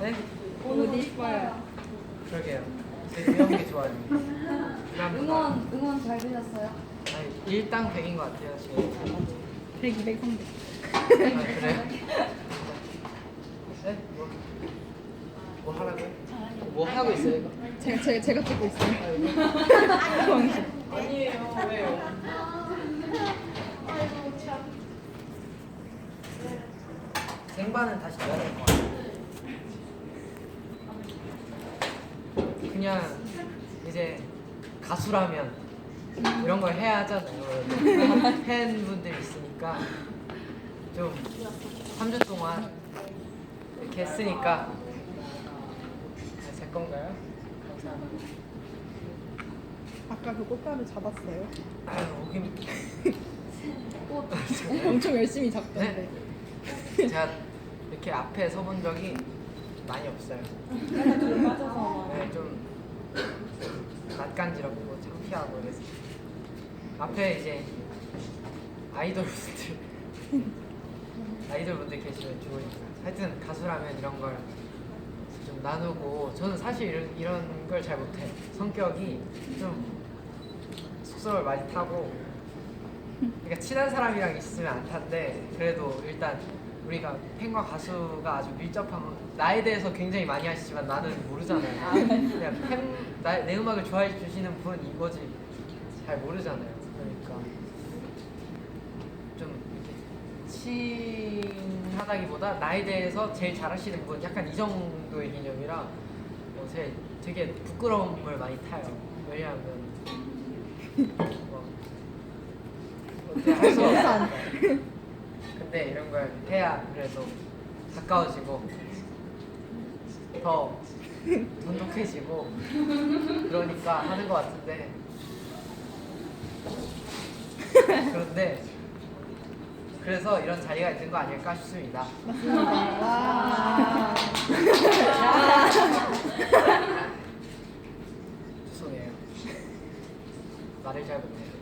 네? 옷 이뻐요. 그러게요. 되게 이런 게 좋아요. 응원 응원 잘 되셨어요? 아니, 일당 백인 것 같아요 지금. 100, 200, 300. 아 그래요? 네? 뭐, 뭐 하라고? 뭐 하고 있어요 이거? 제가, 제가, 제가 찍고 있어요. 아, 이거? 아니에요. 왜요? 생반은 다시 넣어야 될것 같아요. 그냥 이제 가수라면 이런 걸 해야 하잖아요. 팬분들이 있으니까 좀 3주 동안 이렇게 했으니까 아, 제 건가요? 감사합니다. 아까 그 꽃가루 잡았어요. 아유, 오김. 엄청 열심히 잡던데. 제가 이렇게 앞에 서본 적이 많이 없어요. 네, 좀 낯간지럽고 창피하고 그래서 앞에 이제 아이돌 분들 아이돌 분들 계시면 좋으니까. 하여튼 가수라면 이런 걸 좀 나누고 저는 사실 이런, 이런 걸 잘 못해. 성격이 좀 속성을 많이 타고 그러니까 친한 사람이랑 있으면 안 탄데 그래도 일단 우리가 팬과 가수가 아주 밀접한 나에 대해서 굉장히 많이 하시지만 나는 모르잖아요. 그냥 팬, 나, 내 음악을 좋아해 주시는 분 이거지 잘 모르잖아요. 그러니까 좀 이렇게 친하다기보다 나에 대해서 제일 잘하시는 분 약간 이 정도의 개념이라 어, 제 되게 부끄러움을 많이 타요. 왜냐하면 뭐 어떻게 할수 없어. 근데 이런 걸 해야 그래도 가까워지고 더 돈독해지고 그러니까 하는 것 같은데 그런데 그래서 이런 자리가 있는 거 아닐까 싶습니다. 와. 죄송해요. 말을 잘 못해요.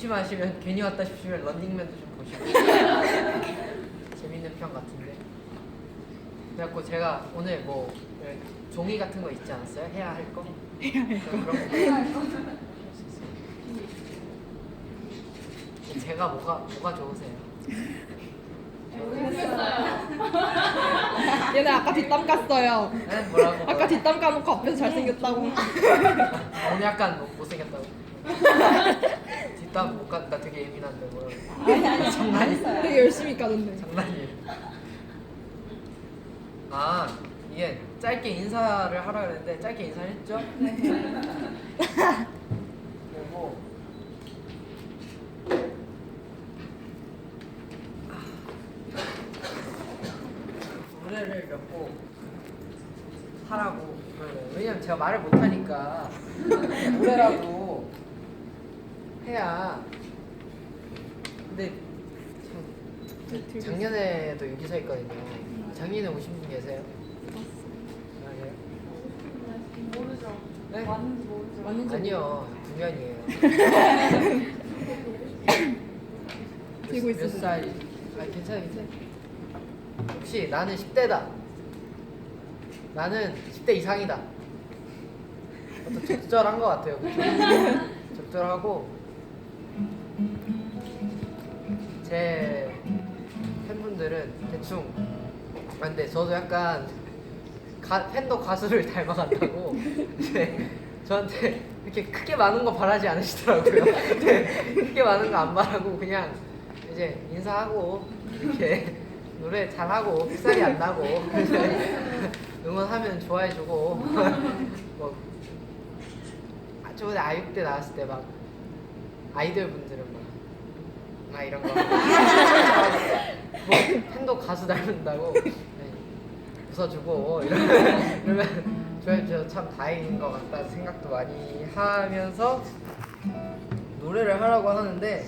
심심하시면 괜히 왔다 싶으면 런닝맨도 좀 보시고 재밌는 편 같은데. 그래갖고 제가 오늘 뭐 종이 같은 거 있지 않았어요? 해야 할 거? 해야 할 거. 그런 거. 제가 뭐가 뭐가 좋으세요? 얘네 아까 뒷담 깠어요. 네? 뭐라고? 아까 뒷담 까놓고 앞에서 잘생겼다고. 오늘 약간 뭐 못생겼다고. 뒷담 못 간다 되게 예민한데 뭐라고. 장난이 되게 열심히 까던데. 장난이에요. 아 이게 짧게 인사를 하라 그랬는데 짧게 인사했죠? 그리고 노래를 몇 곡 하라고 왜냐면 제가 말을 못하니까 노래라도 해야 근데 참 작년에도 여기서 했거든요. 작년에 오신 분 계세요? 아, 그래요? 모르죠. 네? 맞는지 모르죠. 맞는지 아니요, 중년이에요. 들고 몇 있어도 살? 아, 괜찮아, 괜찮아. 혹시 나는 10대다. 나는 10대 이상이다. 어떤 적절한 것 같아요. 그쵸? 적절하고 제 팬분들은 대충 아 근데 저도 약간 가, 팬도 가수를 닮아간다고 저한테 이렇게 크게 많은 거 바라지 않으시더라고요. 네, 크게 많은 거 안 바라고 그냥 이제 인사하고 이렇게 노래 잘하고 픽살이 안 나고 응원하면 좋아해주고 뭐 아, 저번에 아육 대 나왔을 때 막 아이돌 분들은 막, 막 이런 거 뭐 팬도 가수 닮는다고 네, 웃어주고 이러면, 이러면 저희 저참 다행인 것 같다 생각도 많이 하면서 노래를 하라고 하는데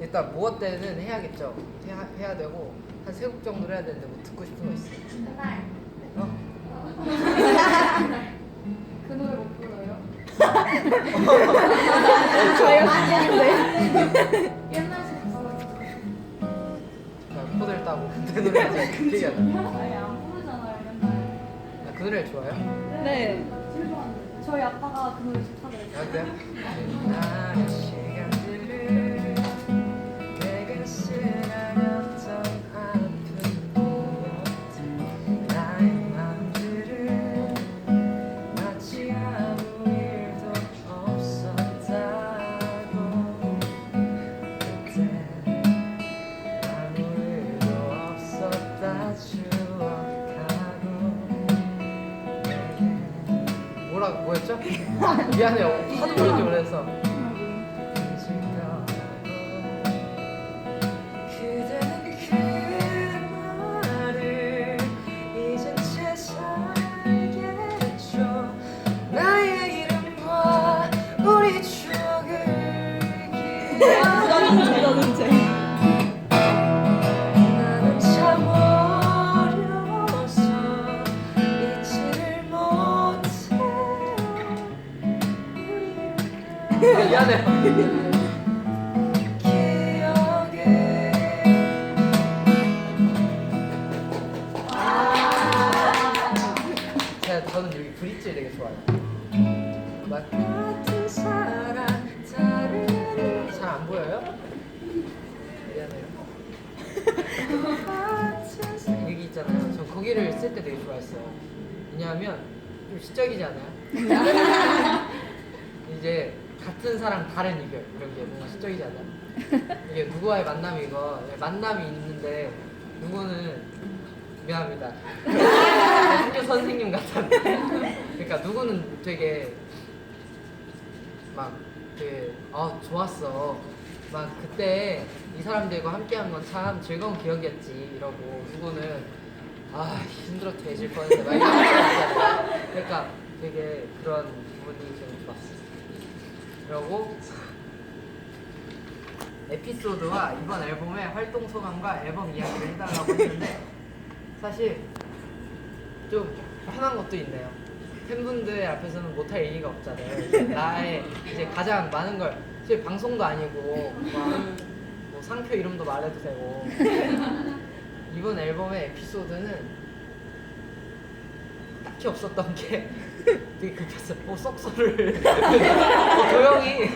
일단 무엇 때는 해야겠죠 해야, 해야 되고 한 세 곡 정도를 해야 되는데 뭐 듣고 싶은 거 있어요? 어? 그 노래 못 불러요? 옛날 식구. 나 코들 하고 그 노래 되게 안 저희 안 부르잖아요 맨날. 그 네. 네. 노래 좋아요? 네. 저희 아빠가 그 노래 좋다 그랬어요. 아, 그래요? 저는 여기 브릿지 되게 좋아요 막 같은 사랑 다른 잘안 보여요? 미안해요 여기 있잖아요. 전 거기를 쓸 때 되게 좋아했어요. 왜냐하면 좀 시적이지 않아요? 이제 같은 사람 다른 이별 이런 게 뭔가 시적이지 않아요? 이게 누구와의 만남이건 만남이 있는데 누구는 미안합니다. 학교 선생님 같았는데 그러니까 누구는 되게 막 되게 아 좋았어. 막 그때 이 사람들과 함께한 건 참 즐거운 기억이었지 이러고 누구는 아 힘들어 돼질 뻔했네 막 이런 거. 그러니까 되게 그런 부분이 좀 좋았어요. 그러고 에피소드와 이번 앨범의 활동 소감과 앨범 이야기를 해달라고 했는데 사실 좀 편한 것도 있네요. 팬분들 앞에서는 못할 얘기가 없잖아요. 나의 이제 가장 많은 걸 사실 방송도 아니고 막 뭐 상표 이름도 말해도 되고 이번 앨범의 에피소드는 딱히 없었던 게 되게 급했어요. 어 썩소를 어 도영이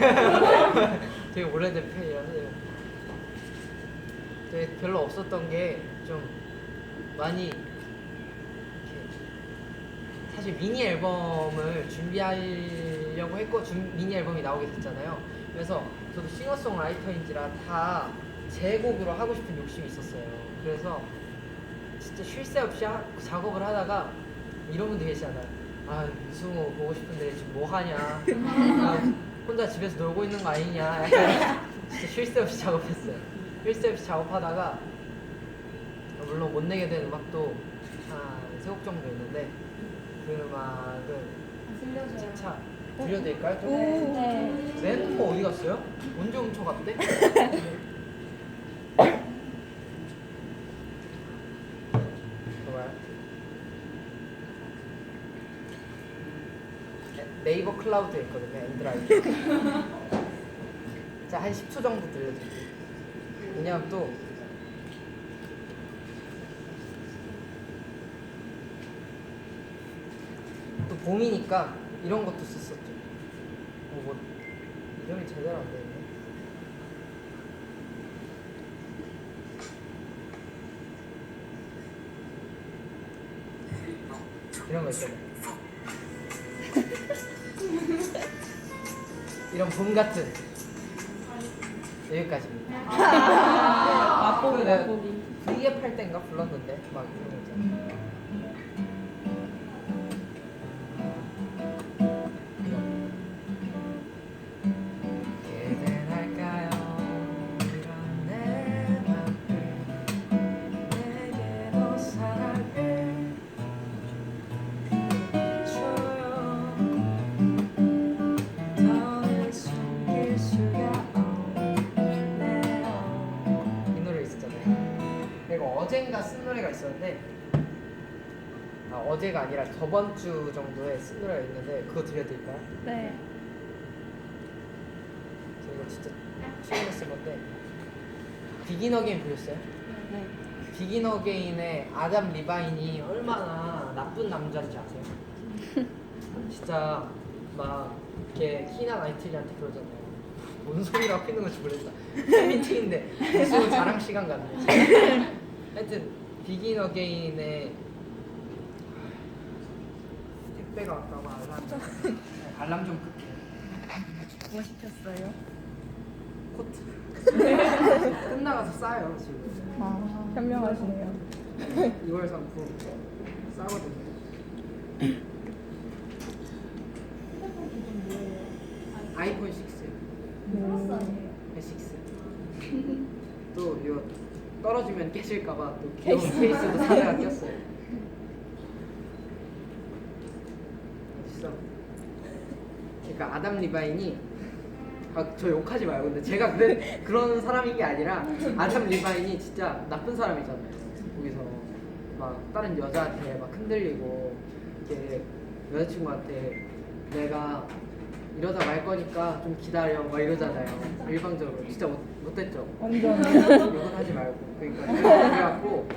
되게 오래된 팬이라서 되게 별로 없었던 게 좀 많이 사실 미니 앨범을 준비하려고 했고 준, 미니 앨범이 나오게 됐잖아요. 그래서 저도 싱어송라이터인지라 다 제 곡으로 하고 싶은 욕심이 있었어요. 그래서 진짜 쉴 새 없이 하- 작업을 하다가 이런 분들 계시잖아요. 아 이승우 보고 싶은데 지금 뭐 하냐? 아, 혼자 집에서 놀고 있는 거 아니냐? 약간 진짜 쉴 새 없이 작업했어요. 쉴 새 없이 작업하다가 물론 못 내게 된 음악도 한세곡 정도 있는데 그 음악은 들려줘요. 차차 들려드릴까요? 좀? 오. 네. 내 핸드폰 어디 갔어요? 언제 훔쳐갔대? 좋아요. 네, 네이버 클라우드에 있거든요, 엔드라이브. 자, 한 10초 정도 들려드릴게요. 왜냐면 또 또 봄이니까 이런 것도 썼었죠. 어, 뭐 이름이 제대로 안 되네. 이런 거 있잖아요. 이런 봄 같은 여기까지입니다. 맛보기, 네. 맛보기. V앱 할 때인가 불렀는데 막 이런 거 있잖아 어젠가 쓴 노래가 있었는데 아 어제가 아니라 저번 주 정도에 쓴 노래가 있는데 그거 들려드릴까요? 네. 저 이거 진짜 최근에 쓴 건데 비긴 어게인 보셨어요? 네. 비긴 어게인의 아담 리바인이 얼마나 나쁜 남자인지 아세요? 진짜 막 이렇게 키나 나이틀리한테 그러잖아요. 뭔 소리라고 피는 건지 모르겠다. 팬미팅인데 무슨 자랑 시간 같네. 하여튼 비긴 어게인의 택배가 왔다고 알람 알람 좀 끌게. 뭐 시켰어요? 코트. 끝나가서 싸요 지금. 아, 현명하시네요. 2월 상품 싸거든요. 휴대폰 기준 뭐예요? 아이폰 6, 플러스 아니에요? 6. 또 이거 깨질까봐 또 귀여운 케이스도 사다가 꼈어요. 어딨어? 그러니까 아담 리바인이 아, 저 욕하지 말고 근데 제가 그래, 그런 사람인 게 아니라 아담 리바인이 진짜 나쁜 사람이잖아요. 거기서 막 다른 여자한테 막 흔들리고 이렇게 여자친구한테 내가 이러다 말 거니까 좀 기다려 막 이러잖아요. 일방적으로 진짜 못, 못됐죠. 완전. 욕은 하지 말고 그러니까 그래갖고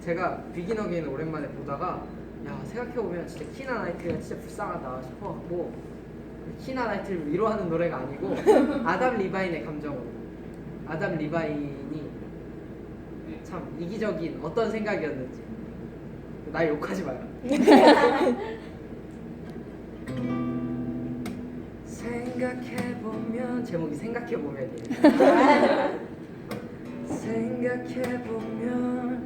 제가 비긴 어게인을 오랜만에 보다가 야 생각해보면 진짜 키나 나이트가 진짜 불쌍하다 싶어갖고 키나 나이트를 위로하는 노래가 아니고 아담 리바인의 감정으로 아담 리바인이 참 이기적인 어떤 생각이었는지 날 욕하지 마요 생각해보면 제목이 생각해보면이에요 생각해보면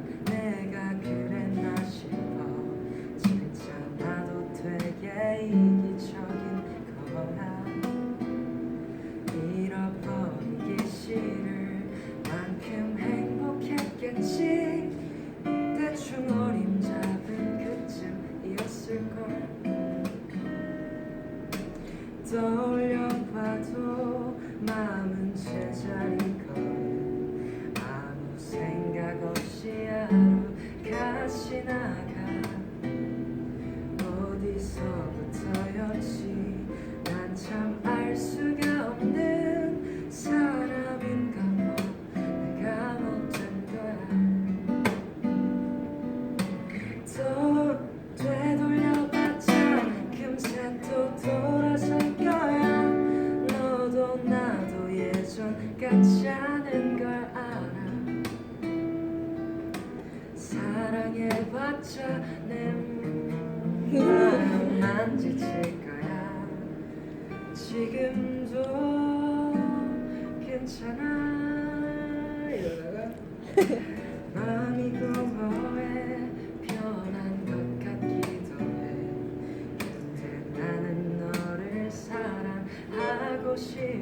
사랑하고 싶어.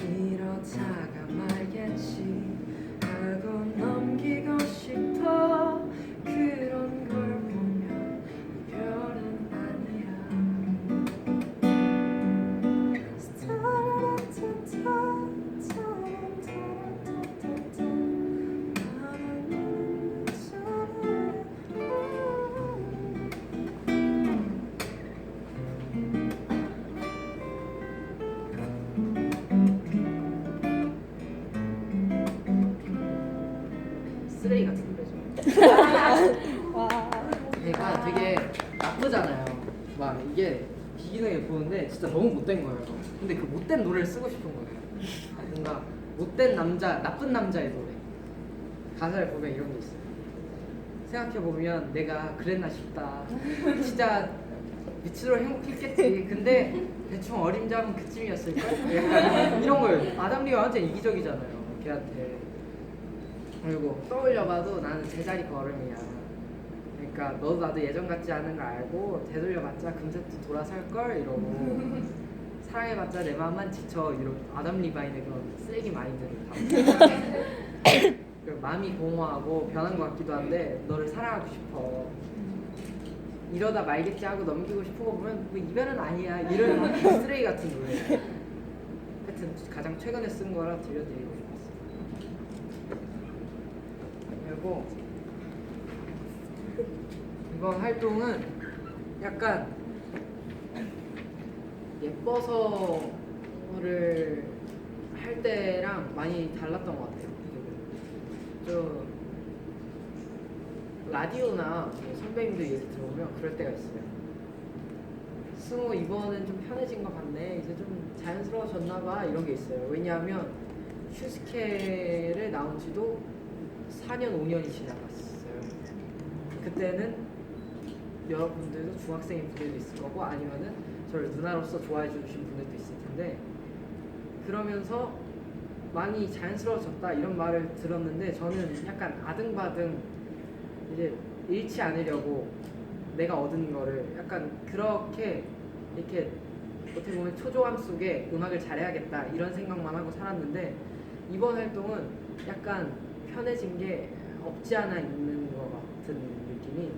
이러다가 말 쓰레기 같은 노래죠. 와. 그러니까 되게 나쁘잖아요. 막 이게 비기너게 보는데 진짜 너무 못된 거예요. 근데 그 못된 노래를 쓰고 싶은 거예요. 뭔가 못된 남자, 나쁜 남자의 노래. 가사를 보면 이런 게 있어요. 생각해 보면 내가 그랬나 싶다. 진짜 미치도록 행복했겠지. 근데 대충 어림잡은 그쯤이었을걸? 약간 이런 거예요. 아담리가 완전 이기적이잖아요. 걔한테. 그리고 떠올려봐도 나는 제자리 걸음이야. 그러니까 너도 나도 예전 같지 않은 걸 알고 되돌려봤자 금세 또 돌아설 걸 이러고 사랑해봤자 내 마음만 지쳐 이런 아담 리바인의 그런 쓰레기 마인드를 다. 그리고 마음이 공허하고 변한 것 같기도 한데 너를 사랑하고 싶어. 이러다 말겠지 하고 넘기고 싶은 거 보면 뭐 이별은 아니야 이런 쓰레기 같은 노래. 하여튼 가장 최근에 쓴 거라 들려드리고 싶었어요. 그리고 이번 활동은 약간 예뻐서를 할 때랑 많이 달랐던 것 같아요. 또 라디오나 뭐 선배님들 얘기 들어보면 그럴 때가 있어요. 승우 이번엔 좀 편해진 것 같네. 이제 좀 자연스러워졌나 봐. 이런 게 있어요. 왜냐하면 슈스케를 나온 지도 4년, 5년이 지나갔어요. 그때는 여러분들도 중학생인 분들도 있을 거고 아니면은 저를 누나로서 좋아해 주신 분들도 있을 텐데 그러면서 많이 자연스러워졌다 이런 말을 들었는데 저는 약간 아등바등 이제 잃지 않으려고 내가 얻은 거를 약간 그렇게 이렇게 어떻게 보면 초조함 속에 음악을 잘해야겠다 이런 생각만 하고 살았는데 이번 활동은 약간 편해진 게 없지 않아 있는 것 같은 느낌이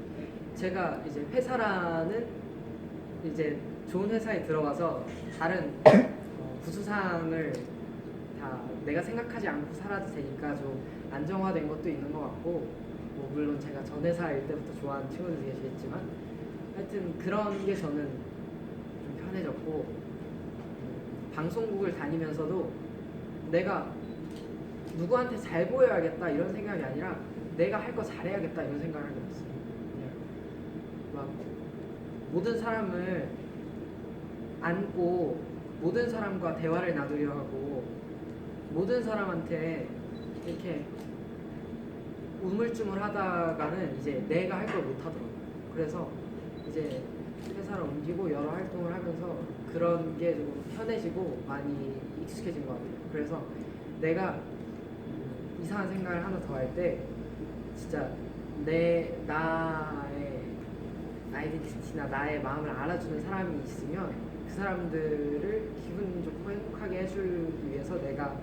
제가 이제 회사라는 이제 좋은 회사에 들어가서 다른 어, 부수상을 다 내가 생각하지 않고 살아도 되니까 좀 안정화된 것도 있는 것 같고 뭐 물론 제가 전 회사일 때부터 좋아하는 친구들 계시겠지만 하여튼 그런 게 저는 좀 편해졌고 음, 방송국을 다니면서도 내가 누구한테 잘 보여야겠다 이런 생각이 아니라 내가 할 거 잘해야겠다 이런 생각을 하게 됐어요. 그냥 막 모든 사람을 안고 모든 사람과 대화를 나누려 하고 모든 사람한테 이렇게 우물쭈물 하다가는 이제 내가 할 걸 못하더라고요. 그래서 이제 회사를 옮기고 여러 활동을 하면서 그런 게 조금 편해지고 많이 익숙해진 것 같아요. 그래서 내가 음, 이상한 생각을 하나 더 할 때 진짜 내 나의 아이덴티티나 나의 마음을 알아주는 사람이 있으면 그 사람들을 기분 좋고 행복하게 해주기 위해서 내가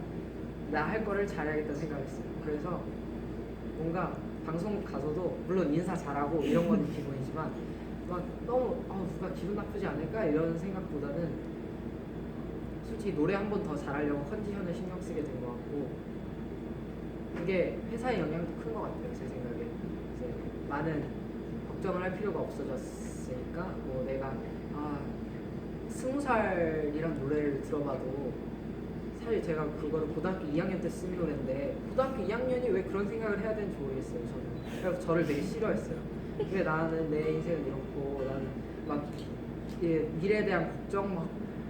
나 할 거를 잘해야겠다 생각했어요. 그래서 뭔가 방송 가서도 물론 인사 잘하고 이런 건 기본이지만 막 너무 아, 누가 기분 나쁘지 않을까 이런 생각보다는 솔직히 노래 한 번 더 잘하려고 컨디션을 신경 쓰게 된 것 같고 그게 회사의 영향도 큰 것 같아요 제 생각에. 이제 많은 걱정을 할 필요가 없어졌으니까 뭐 내가 아 스무 살이란 노래를 들어봐도 사실 제가 그거를 고등학교 2학년 때 쓴 노래인데 고등학교 2학년이 왜 그런 생각을 해야 되는지 모르겠어요 저는. 그래서 저를 되게 싫어했어요. 왜 나는 내 인생은 이렇고 나는 막 예, 미래에 대한 걱정 막,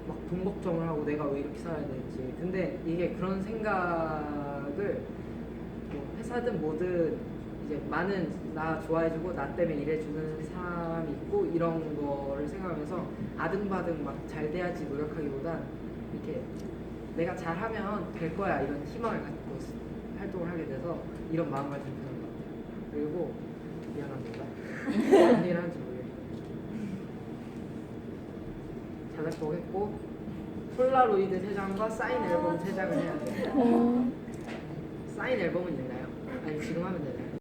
막돈 걱정을 하고 내가 왜 이렇게 살아야 되는지. 근데 이게 그런 생각을 뭐 회사든 뭐든 이제 많은 나 좋아해주고 나 때문에 일해주는 사람이 있고 이런 거를 생각하면서 아등바등 막 잘 돼야지 노력하기보단 이렇게 내가 잘하면 될 거야 이런 희망을 갖고 활동을 하게 돼서 이런 마음가짐이 드는 것 같아요. 그리고 미안합니다. 무슨 얘기를 하는지 모르겠어요. 자작곡 했고 폴라로이드 세 장과 사인 앨범 세 장을 해야 돼요. 어, 사인 앨범은 있나요? 아니 지금 하면 되나요?